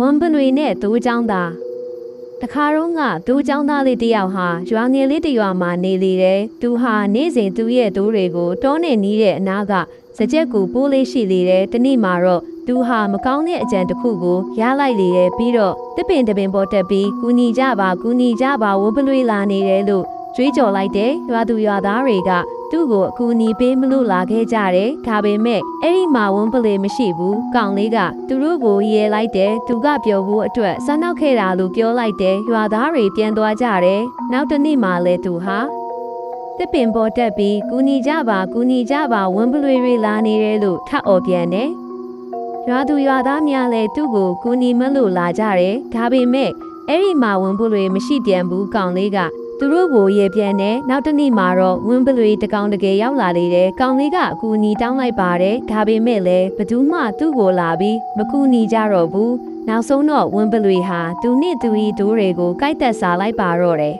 ဝမ်ပလွေနဲ့ဒိုးချောင်းသားတခါတော့ကဒိုးချောင်းသားလေးတစ်ယောက်ဟာရွာငယ်လေးတစ်ရွာမှာနေလေတယ်သူဟာနေ့စဉ်သူ့ရဲ့ဒိုးတွေကိုတောနဲ့နီးတဲ့အနားကစကြက်ကူပိုးလေးရှိလေတယ်တနေ့မှာတော့သူဟာမကောင်းတဲ့အကြံတစ်ခုကိုရလိုက်လေတယ်ပြီးတော့တစ်ပင်တစ်ပင်ပေါ်တက်ပြီးကူညီကြပါကူညီကြပါဝမ်ပလွေလာနေတယ်လို့ကြွေးကြော်လိုက်တယ်ရွာသူရွာသားတွေက သူ့ကိုအကူအညီပေးမလို့လာခဲ့ကြတယ်ဒါပေမဲ့အဲ့ဒီမှာဝမ်ပလေမရှိဘူးကောင်လေးကသူတို့ကိုရဲလိုက်တယ်သူကပြောဖို့အတွက်စမ်းနောက်ခဲ့တာလို့ပြောလိုက်တယ်ရွာသားတွေပြန်သွားကြတယ်နောက်တစ်နေ့မှလဲသူဟာတစ်ပင်ပေါ်တက်ပြီးကူညီကြပါကူညီကြပါဝမ်ပလွေတွေလာနေတယ်လို့ထပ်អော်ပြန်တယ်ရွာသူရွာသားများလည်းသူ့ကိုကူညီမလို့လာကြတယ်ဒါပေမဲ့အဲ့ဒီမှာဝမ်ပလွေမရှိပြန်ဘူးကောင်လေးက သူတို့ကိုရေပြန်တယ်နောက်တစ်နေ့မှာတော့ဝင်းပလွေတကောင်တကယ်ရောက်လာလေတယ်ကောင်လေးကအကူအညီတောင်းလိုက်ပါတယ်ဒါပေမဲ့လည်းဘသူမှသူ့ကိုလာပြီးမကူညီကြတော့ဘူးနောက်ဆုံးတော့ဝင်းပလွေဟာသူနဲ့သူဤဒိုးတွေကိုကြိုက်သက်စားလိုက်ပါတော့တယ်